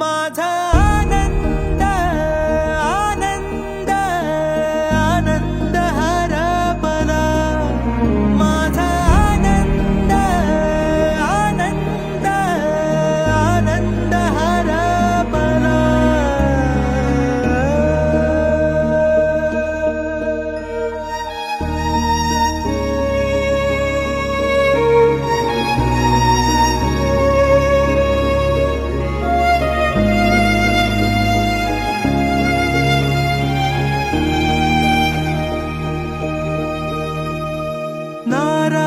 my time.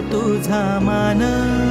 तुझा मान.